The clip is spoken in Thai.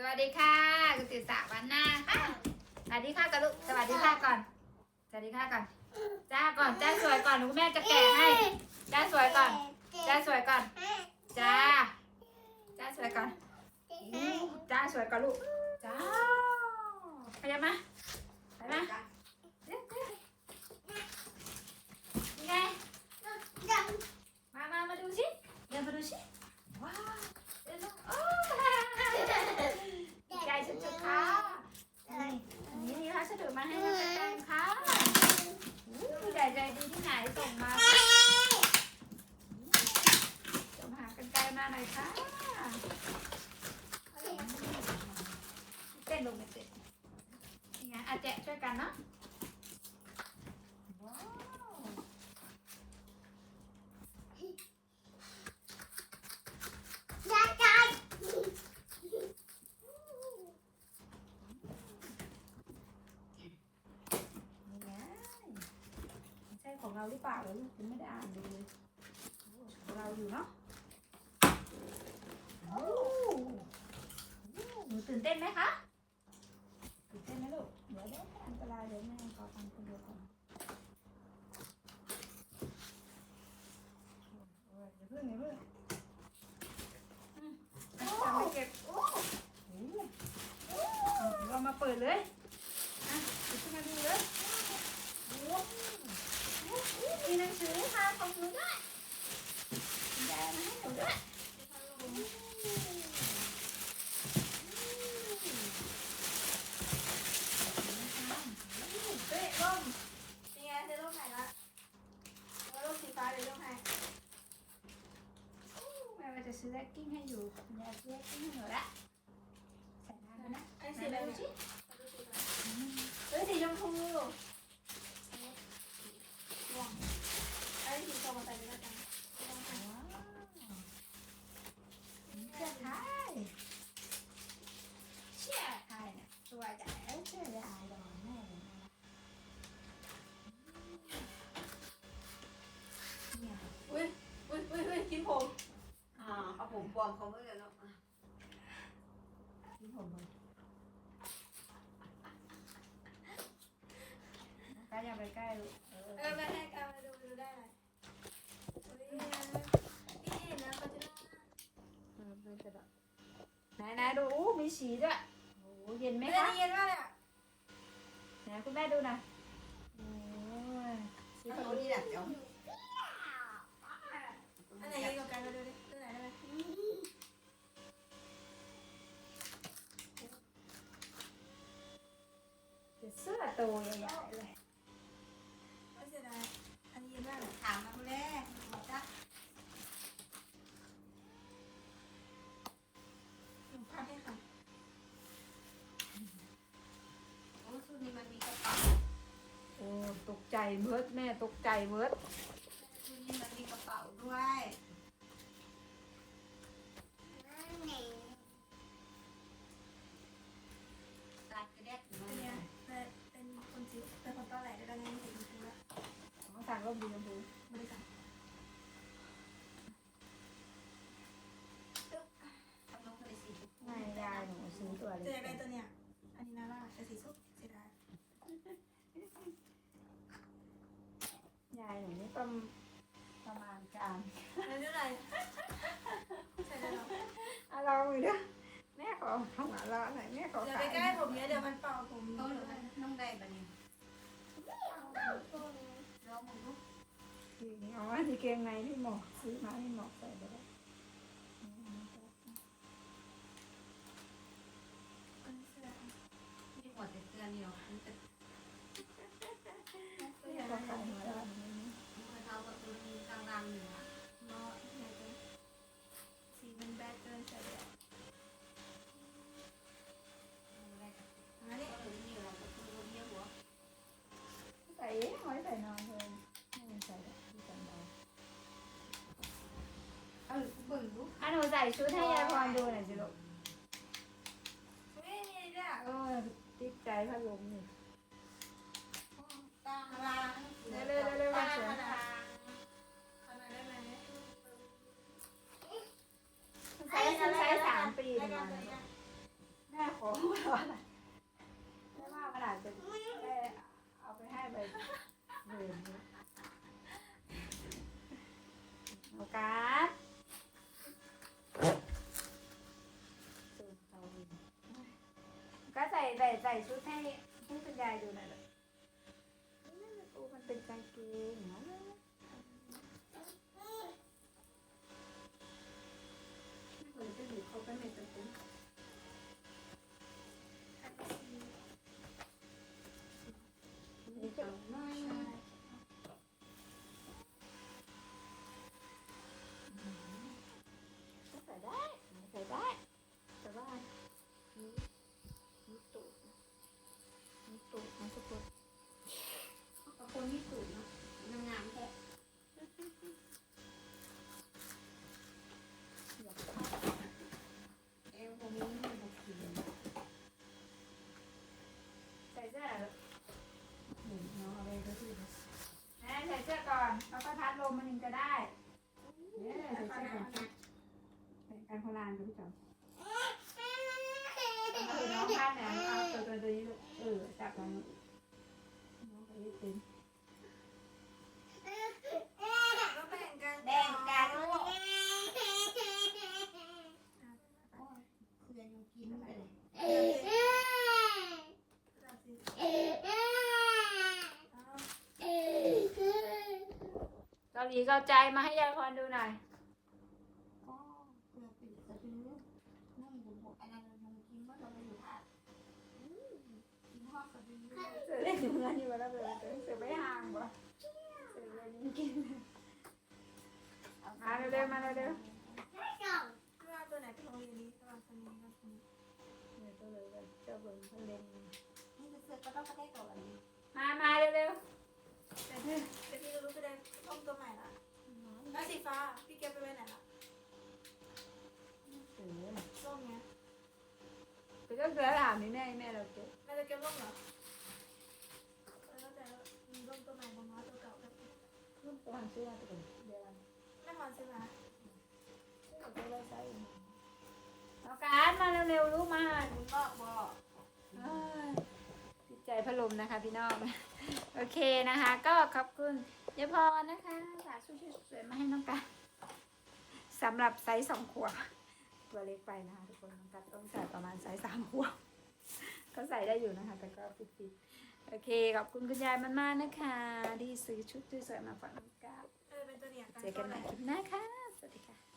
สวัสดีค่ะคุณติสาวันหน้าค่ะสวัสดีค่ะกันลูกสวัสดีค่ะก่อน สวัสดีค่ะก่อน จ้าก่อนจ้าสวยก่อนคุณแม่จะแกะให้ จ้าสวยก่อน จ้าสวยก่อน จ้า จ้าสวยก่อน จ้าสวยก่อนลูก จ้าขยับมาไปมาเนี่ไงมามามาดูสิเดินมาดูสิ มาให้น้องแตงค่ะผู้ใหญ่ใจดีที่ไหนส่งมาส่งหากันไกลมาหน่อยค่ะเต้นลงไปเต้นนี่ไงอาแจะช่วยกันเนาะว้าว นี่ไงใช่ของ เราหรือเปล่าเหรอลูกคุณไม่ได้อ่านดูเลยโอ้ของเราอยู่เนาะโอ้หนูตื่นเต้นไหมคะ ตื่นเต้นไหมลูก เดี๋ยวเดี๋ยวอันตรายเดี๋ยวแม่ขอฟังคนเดียวก่อนโอ้ยอย่าเพิ่งอย่าเพิ่งอืมเอาตังค์ไปเก็บโอ้โหเรามาเปิดเลยอะเดี๋ยวขึ้นมาดูเลย มีหนังสือค่ะของหนูด้วยคุณยายมาให้หนูด้วยเฮ้ยร่มนี่ไงซื้อร่มไหนละแล้วร่มสีฟ้าหรือร่มไหนแม่ว่าจะซื้อแล็กกิ้งให้อยู่คุณยายซื้อแล็กกิ้งให้หนูละใส่น้ำกันนะ ไอ้ ไหน สีอะไร ดู เนี่ย สิเฮ้ยสีชมพู ไอ้สีส้มมาใส่ด้วยกัน ว้าวเสื้อไทยเชื่อไทยเนี่ยตัวใหญ่แล้วเชื่อยายดอนแม่เลยนะเนี่ย อุ้ยอุ้ยอุ้ยอุ้ยกินผม อ่าเอาผมปลอมเขาไม่เลยเนาะ ที่ ผมเลยใกล้อย่าไปใกล้ลูกเออเออมาให้กันมาดูดูได้ไหมอุ้ยนี่นะเขาจะเออเป็นกระดาษไหนไหนดูอู้มีสีด้วยโอ้เย็นไหมไม่ได้คะเย็นมากเลยอะไหนคุณแม่ดูหน่อยโอ้ยสีที่ผเขาสมนี่แหละเดี๋ยวอันไหนเย็นกว่ากันมาดูดิดูไหนได้ไหม เสื้อตัวใหญ่ๆเลยไม่เสียดายอันนี้เย็นมากเลยถามมาแม่บอกจ้ะหนูพับให้ค่ะโอ้ชุดนี้มันมีกระเป๋าโอ้ตกใจเบิร์ดแม่ตกใจเบิร์ดชุดนี้มันมีกระเป๋าด้วยตัดกระเด็ดอยู่ ของร่มดีชมพูบริการทำลงไปสิไม่ยายหนูซื้อตัวเล็อยากได้กตัวเนี้ยอันนี้น่ารักแต่สีส้มเสียดายยายหนูนี่ประมประมาณกลางแล้วดูหน่อยใส่ได้หรออะลองดูด้วยแม่ขอทำหมาลอหน่อยแม่ขออย่าขาไปยใกล้ผมเนี้ยเดี๋ยวมันเป่าผม โอ้เยน้องได้ปะเนี่ย นี่อ๋อที่เกงในที่หมอซื้อมาที่หมอกใส่ไปแล้ว มีหัวแต่เตือนเดียวมันจะ แม่ก็ขายมาแล้ว มันเอาประตูมีกลางรำอยู่อะ สีมันแบดเกินใส่แล้ว อะไรกัน อันนี้ ก็เลยมีเราประตูเยี่ยหัว ใส่หอยใส่นอนเลยไม่ใส่แบบที่จำได้ เออเบิ่งดู อะหนูใส่ชุดให้ยายพรดูหน่อยสิลูกไม่มีเนี่ยเออติ๊กใจพัดลมนี่ ตาลา เร็วเร็วเร็วมาสวย ขนาดได้ไหม ใช้ใช้สามปี ได้ ประ กั มาน ณ ตัวนี้ แม่ ของเราอะไรไม่ว่ามันอาจจะแค่เอาไปให้ไปเดินเนี่ยโอกาสก็ ใส่ใส่ใส่ชุดให้ให้คุณยายดูหน่อยเลยปูมันเป็นกางเกงเนาะ ราคือน้องพัดเนี่ยเอาตัวตัวตัวนี้ลูกเออจับมันน้องไปยึดตึงก็แบ่งกันแบ่งกันลูกคือยังกินไปเลยเอาเกาหลีเกาใจมาให้ยายพรดูหน่อย ก็เพื่อปิดกระดือนุ่มบุบอันนั้นนุ่มกินว่าเราไปอยู่ท่ากินทอดกระดือ เสื อนอยู่แล้วเลยเสือไม่ห่างบ่เสือเลยนี่กินมาเร็วๆมาเร็วไม่ว่าตัวไหนเป็นโรงเรียนนี้ระหว่างตัวนี้ตัวนี้เดี๋ยตัวเลยเจ้าเบิ่งเพิ่นเล่นนี่เสือก็ต้องกระได้ก่อนมามาเร็วแต่ที่แต่ที่เรารู้แสดงต้มตัวใหม่ละแล้วสีฟ้าพี่เก็บไปไว้ไหนละส้มเนี้ยไปก็เสือถามนี่แม่แม่เราเก็บแม่จะเก็บร่มเหรอ ตัวใหม่บนน้อยตัวเก่ากับรุ่นตัวหันเสื้อตัวเดียวกันแม่หอนซื้อมาเอาไปไว้ใส่เอาการมาเร็วๆลูกมาคุณบอกบอกเอ้ยติดใจพัดลมนะคะ พี่น้อง โอเคนะคะ ก็ขอบคุณยายพรนะคะฝากชุดสวยมาให้น้องกันสำหรับไซส์สองขวบตัวเล็กไปนะคะทุกคนน้องกันต้องใส่ประมาณไซส์สามขวบก็ใส่ได้อยู่นะคะ แต่ก็ฟิตๆ โอเค ขอบคุณคุณยายมากๆนะคะ ที่ซื้อชุดสวยๆมาฝากน้องกันเออเป็นตัวเนี้ยเจอกันใหม่คลิปหน้าค่ะ สวัสดีค่ะ